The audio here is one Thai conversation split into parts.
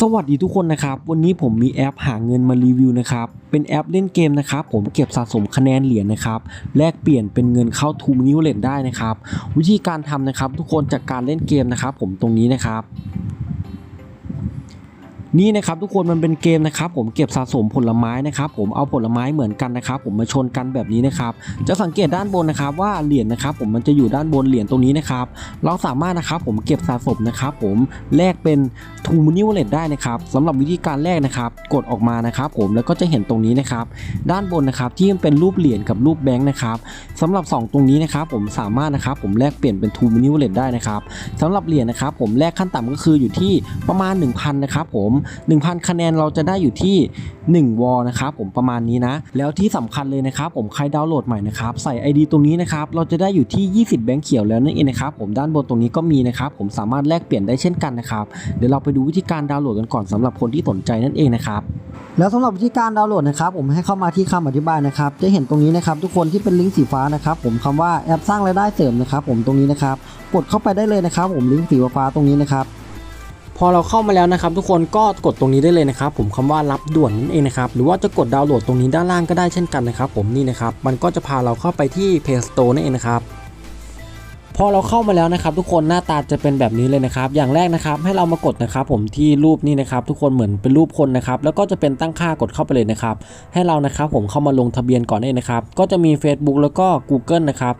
สวัสดีทุกคนนะครับ วันนี้ผมมีแอปหาเงินมารีวิวนะครับ เป็นแอปเล่นเกมนะครับ ผมเก็บสะสมคะแนนเหรียญนะครับ แลกเปลี่ยนเป็นเงินเข้าทูมินิวเลตได้นะครับ วิธีการทำนะครับ ทุกคนจากการเล่นเกมนะครับ ผมตรงนี้นะครับ นี่นะครับทุกคนมันเป็นเกมนะครับผมเก็บสะสมผลไม้นะครับผมเอาผลไม้เหมือนกันนะครับผมมาชนกันแบบนี้นะครับจะสังเกตด้านบนนะครับว่าเหรียญนะครับผมมันจะอยู่ด้านบนเหรียญตรงนี้นะครับเราสามารถนะครับผมเก็บสะสมนะครับผมแลกเป็นทูมินิวเลตได้นะครับสำหรับวิธีการแรกนะครับกดออกมานะครับผมแล้วก็จะเห็นตรงนี้นะครับด้านบนนะครับที่มันเป็นรูปเหรียญกับรูปแบงค์นะครับสำหรับ 2 ตรงนี้นะครับผมสามารถนะครับผมแลกเปลี่ยนเป็นทูมินิวเลตได้นะครับสำหรับเหรียญนะครับผมแลกขั้นต่ำก็คืออยู่ที่ประมาณ 1,000นะครับผม1,000 คะแนนเราจะได้อยู่ที่ 1 วอลนะครับผมประมาณนี้นะ แล้วที่สำคัญเลยนะครับผมใครดาวน์โหลดใหม่นะครับใส่ ID ตรงนี้นะครับเราจะได้อยู่ที่ 20 แบงค์เขียวแล้วนั่นเองนะครับผมด้านบนตรงนี้ก็มีนะครับผมสามารถแลกเปลี่ยนได้เช่นกันนะครับเดี๋ยวเราไปดูวิธีการดาวน์โหลดกันก่อนสำหรับคนที่สนใจนั่นเองนะครับแล้วสำหรับวิธีการดาวน์โหลดนะครับผมให้เข้ามาที่คำอธิบายนะครับจะเห็นตรงนี้นะครับทุกคนที่เป็นลิงก์สีฟ้านะครับผมคำว่าแอปสร้างรายได้เสริมนะครับผมตรงนี้นะครับกดเข้าไปได้เลยนะครับผมลิงก์สีฟ้าตรงนี้นะครับ พอเราเข้ามาแล้วนะครับทุกคนก็กดตรงนี้ได้เลยนะครับผมคำว่ารับด่วนนั่นเองนะครับหรือว่าจะกดดาวน์โหลดตรงนี้ด้านล่างก็ได้เช่นกันนะครับผมนี่นะครับมันก็จะพาเราเข้าไปที่ Play Store นั่นเองนะครับพอเราเข้ามาแล้วนะครับ ทุกคนหน้าตาจะเป็นแบบนี้เลยนะครับ อย่างแรกนะครับให้เรามากดนะครับ ผมที่รูปนี้นะครับ ทุกคนเหมือนเป็นรูปคนนะครับ แล้วก็จะเป็นตั้งค่ากดเข้าไปเลยนะครับ ให้เรานะครับผมเข้ามาลงทะเบียนก่อนเองนะครับ ก็จะมี Facebook แล้วก็ Google นะครับ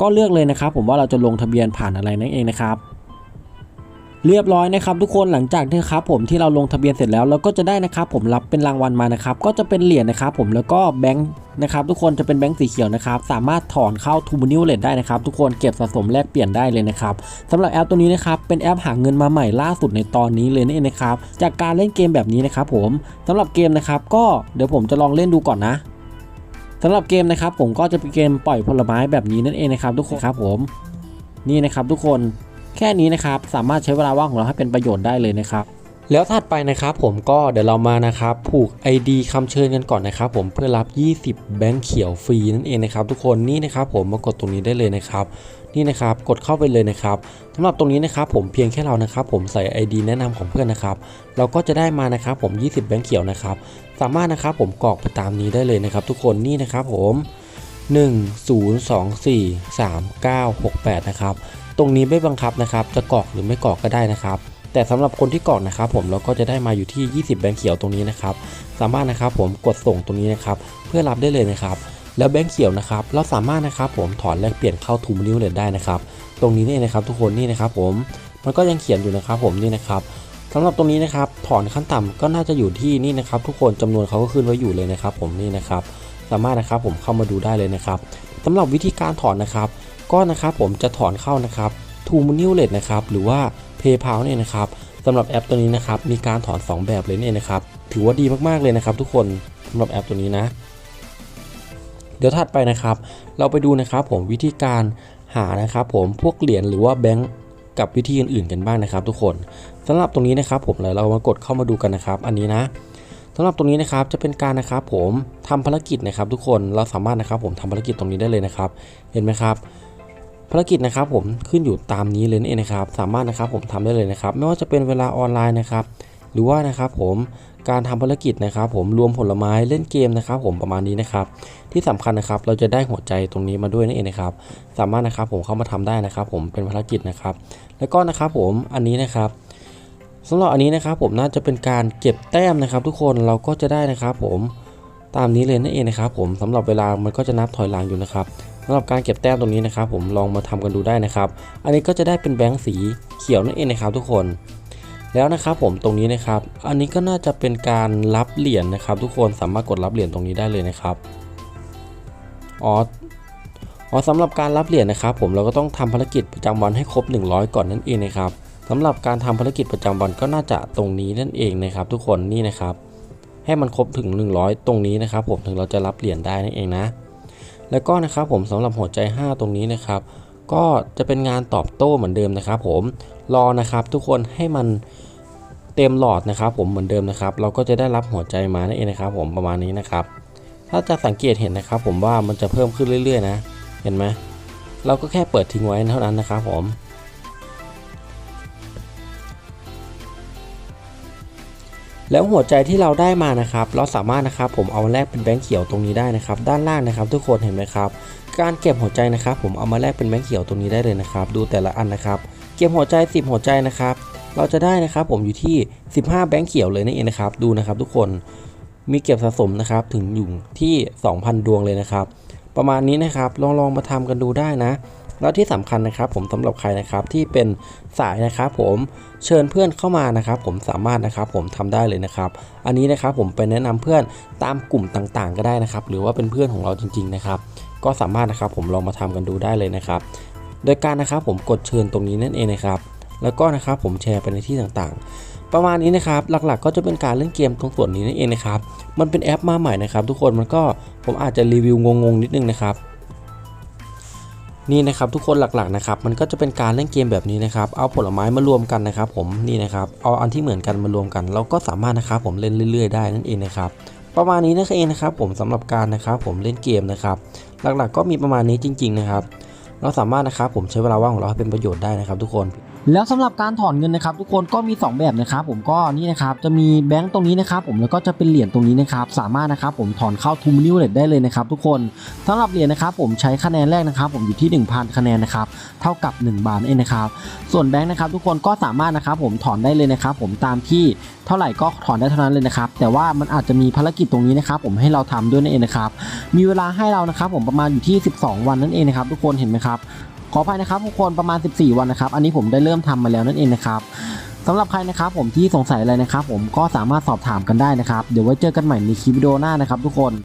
ก็เลือกเลยนะครับ ผมว่าเราจะลงทะเบียนผ่านอะไรนั่นเองนะครับ เรียบร้อยนะครับทุกคนหลังจากที่ครับผมที่เราลงทะเบียนเสร็จแล้วเราก็จะได้นะครับผมรับเป็นรางวัลมานะครับก็จะเป็นเหรียญนะครับผมแล้วก็แบงค์นะครับทุกคนจะเป็นแบงค์สีเขียวนะครับสามารถถอนเข้าทูมินิวเลตได้นะครับทุกคนเก็บสะสมแลกเปลี่ยนได้เลยนะครับสำหรับแอปตัวนี้นะครับเป็นแอปหาเงินมาใหม่ล่าสุดในตอนนี้เลยนั่นเองนะครับจากการเล่นเกมแบบนี้นะครับผมสำหรับเกมนะครับก็เดี๋ยวผมจะลองเล่นดูก่อนนะสำหรับเกมนะครับผมก็จะเป็นเกมปล่อยผลไม้แบบนี้นั่นเองนะครับทุกคนครับผมนี่นะครับทุกคน แค่นี้นะครับสามารถใช้เวลาว่างของเราให้เป็นประโยชน์ได้เลยนะครับแล้วถัดไปนะครับผมก็เดี๋ยวเรามานะครับผูก ID คำเชิญกันก่อนนะครับผมเพื่อรับ 20 แบงค์เขียวฟรีนั่นเองนะครับทุกคนนี่นะครับผมมากดตรงนี้ได้เลยนะครับนี่นะครับกดเข้าไปเลยนะครับสำหรับตรงนี้นะครับผมเพียงแค่เรานะครับผมใส่ ID แนะนำของเพื่อนนะครับเราก็จะได้มานะครับผม 20 แบงค์เขียวนะครับสามารถนะครับผมกรอกไปตามนี้ได้เลยนะครับทุกคนนี่นะครับผม 1 0 2 4 3 9 6 8 นะครับ ตรงนี้ไม่บังคับนะครับ จะกรอกหรือไม่กรอกก็ได้นะครับ แต่สำหรับคนที่กรอกนะครับผมเราก็จะได้มาอยู่ที่ 20 แบงค์เขียวตรงนี้นะครับ สามารถนะครับผมกดส่งตรงนี้นะครับ เพื่อรับได้เลยนะครับ แล้วแบงค์เขียวนะครับ เราสามารถนะครับผมถอนแลกเปลี่ยนเข้าทูมินิวเลตได้นะครับ ตรงนี้นี่นะครับ ทุกคนนี่นะครับผม มันก็ยังเขียนอยู่นะครับ ผมนี่นะครับสำหรับตรงนี้นะครับ ถอนขั้นต่ำก็น่าจะอยู่ที่นี่นะครับ ทุกคนจำนวนเขาก็ขึ้นไว้อยู่เลยนะครับ ผมนี่นะครับ สามารถนะครับผมเข้ามาดูได้เลยนะครับสำหรับวิธีการถอนนะครับก็นะครับผมจะถอนเข้านะครับทูมินิวเลตนะครับหรือว่า PayPal เนี่ยนะครับสำหรับแอปตัวนี้นะครับมีการถอน 2 แบบเลยเนี่ยนะครับถือว่าดีมากๆเลยนะครับ ทุกคนสำหรับแอปตัวนี้นะ เดี๋ยวถัดไปนะครับ เราไปดูนะครับผมวิธีการหานะครับผมพวกเหรียญหรือว่าแบงก์กับวิธีอื่นๆกันบ้างนะครับ ทุกคนสำหรับตรงนี้นะครับผมเลยเรามากดเข้ามาดูกันนะครับ อันนี้นะ สำหรับตรงนี้นะครับจะเป็นการนะครับผมทำภารกิจนะครับ ทุกคนเราสามารถนะครับผมทำภารกิจตรงนี้ได้เลยนะครับ เห็นไหมครับภารกิจนะครับผมขึ้นอยู่ตามนี้เลยนั่นเองนะครับ สามารถนะครับผมทำได้เลยนะครับ ไม่ว่าจะเป็นเวลาออนไลน์นะครับ หรือว่านะครับผมการทำภารกิจนะครับ ผมรวมผลไม้เล่นเกมนะครับ ผมประมาณนี้นะครับ ที่สำคัญนะครับ เราจะได้หัวใจตรงนี้มาด้วยนั่นเองนะครับ สามารถนะครับผมเข้ามาทำได้นะครับ ผมเป็นภารกิจนะครับ แล้วก็นะครับผมอันนี้นะครับ สำหรับอันนี้นะครับผมน่าจะเป็นการเก็บแต้มนะครับ ทุกคนเราก็จะได้นะครับ ผมตามนี้เลยนั่นเองนะครับผมสำหรับเวลามันก็จะนับถอยหลังอยู่นะครับสำหรับการเก็บแต้มตรงนี้นะครับ ผมลองมาทำกันดูได้นะครับ อันนี้ก็จะได้เป็นแบงค์สีเขียวนั่นเองนะครับ ทุกคน แล้วนะครับผมตรงนี้นะครับ อันนี้ก็น่าจะเป็นการรับเหรียญนะครับ ทุกคนสามารถกดรับเหรียญตรงนี้ได้เลยนะครับอ๋ออ๋อสำหรับการรับเหรียญนะครับ ผมเราก็ต้องทำภารกิจประจำวันให้ครบ 100 ก่อนนั่นเองนะครับ สำหรับการทำภารกิจประจำวันก็น่าจะตรงนี้นั่นเองนะครับ ทุกคนนี่นะครับ ให้มันครบถึง 100 ตรงนี้นะครับ ผมถึงเราจะรับเหรียญได้นั่นเองนะ แล้วก็นะครับผมสำหรับหัวใจ 5 ตรงนี้นะครับ ก็จะเป็นงานตอบโต้เหมือนเดิมนะครับ ผมรอนะครับ ทุกคนให้มันเต็มหลอดนะครับ ผมเหมือนเดิมนะครับ เราก็จะได้รับหัวใจมานั่นเองนะครับ ผมประมาณนี้นะครับ ถ้าจะสังเกตเห็นนะครับ ผมว่ามันจะเพิ่มขึ้นเรื่อย ๆ นะ เห็นไหมเราก็แค่เปิดทิ้งไว้เท่านั้นนะครับ ผม แล้วหัวใจที่เราได้มานะครับ เราสามารถนะครับผมเอามาแลกเป็นแบงค์เขียวตรงนี้ได้นะครับ ด้านล่างนะครับ ทุกคนเห็นไหมครับ การเก็บหัวใจนะครับ ผมเอามาแลกเป็นแบงค์เขียวตรงนี้ได้เลยนะครับ ดูแต่ละอันนะครับ เก็บหัวใจ 10 หัวใจนะครับ เราจะได้นะครับ ผมอยู่ที่ 15 แบงค์เขียวเลยนั่นเองนะครับ ดูนะครับ ทุกคน มีเก็บสะสมนะครับ ถึงอยู่ที่ 2,000 ดวงเลยนะครับ ประมาณนี้นะครับ ลองลองมาทำกันดูได้นะ แล้วที่สำคัญนะครับ ผมสำหรับใครนะครับที่เป็นสายนะครับผมเชิญเพื่อนเข้ามานะครับผมสามารถนะครับผมทำได้เลยนะครับ อันนี้นะครับผมไปแนะนำเพื่อนตามกลุ่มต่างๆ ก็ได้นะครับ หรือว่าเป็นเพื่อนของเราจริง ๆนะครับ ก็สามารถนะครับผมลองมาทำกันดูได้เลยนะครับ โดยการนะครับผมกดเชิญตรงนี้นั่นเองนะครับ แล้วก็นะครับผมแชร์ไปในที่ต่างๆ ประมาณนี้นะครับหลักๆ ก็จะเป็นการเล่นเกมตรงส่วนนี้นั่นเองนะครับมันเป็นแอปมาใหม่นะครับ ทุกคนมันก็ผมอาจจะรีวิวงงๆนิดนึงนะครับ นี่นะครับทุกคนหลักๆนะครับมันก็จะเป็นการเล่นเกมแบบนี้นะครับเอาผลไม้มารวมกันนะครับ ผมนี่นะครับเอาอันที่เหมือนกันมารวมกัน เราก็สามารถนะครับผมเล่นเรื่อยๆได้นั่นเองนะครับประมาณนี้นั่นเองนะครับผมสำหรับการนะครับผมเล่นเกมนะครับหลักๆก็มีประมาณนี้จริง ๆ นะครับ เราสามารถนะครับผมใช้เวลาว่างของเราให้เป็นประโยชน์ได้นะครับทุกคน แล้วสำหรับการถอนเงินนะครับ ทุกคนก็มี 2 แบบนะครับผมก็นี่นะครับจะมีแบงก์ตรงนี้นะครับผมแล้วก็จะเป็นเหรียญตรงนี้นะครับสามารถนะครับผมถอนเข้าทูมินิวเลตได้เลยนะครับทุกคนสำหรับเหรียญนะครับผมใช้คะแนนแรกนะครับผมอยู่ที่ 1,000 คะแนนนะครับเท่ากับ 1 บาทเองนะครับส่วนแบงค์นะครับทุกคนก็สามารถนะครับผมถอนได้เลยนะครับผมตามที่เท่าไหร่ก็ถอนได้เท่านั้นเลยนะครับแต่ว่ามันอาจจะมีภารกิจตรงนี้นะครับผมให้เราทำด้วยนั่นเองนะครับมีเวลาให้เรานะครับผมประมาณอยู่ที่ 12 วันนั่นเองนะครับทุกคนเห็นไหมครับขออภัยนะครับทุกคนประมาณ 14 วันนะครับ อันนี้ผมได้เริ่มทำมาแล้วนั่นเองนะครับสำหรับใครนะครับผมที่สงสัยอะไรนะครับ ผมก็สามารถสอบถามกันได้นะครับ เดี๋ยวไว้เจอกันใหม่ในคลิปวิดีโอหน้านะครับทุกคน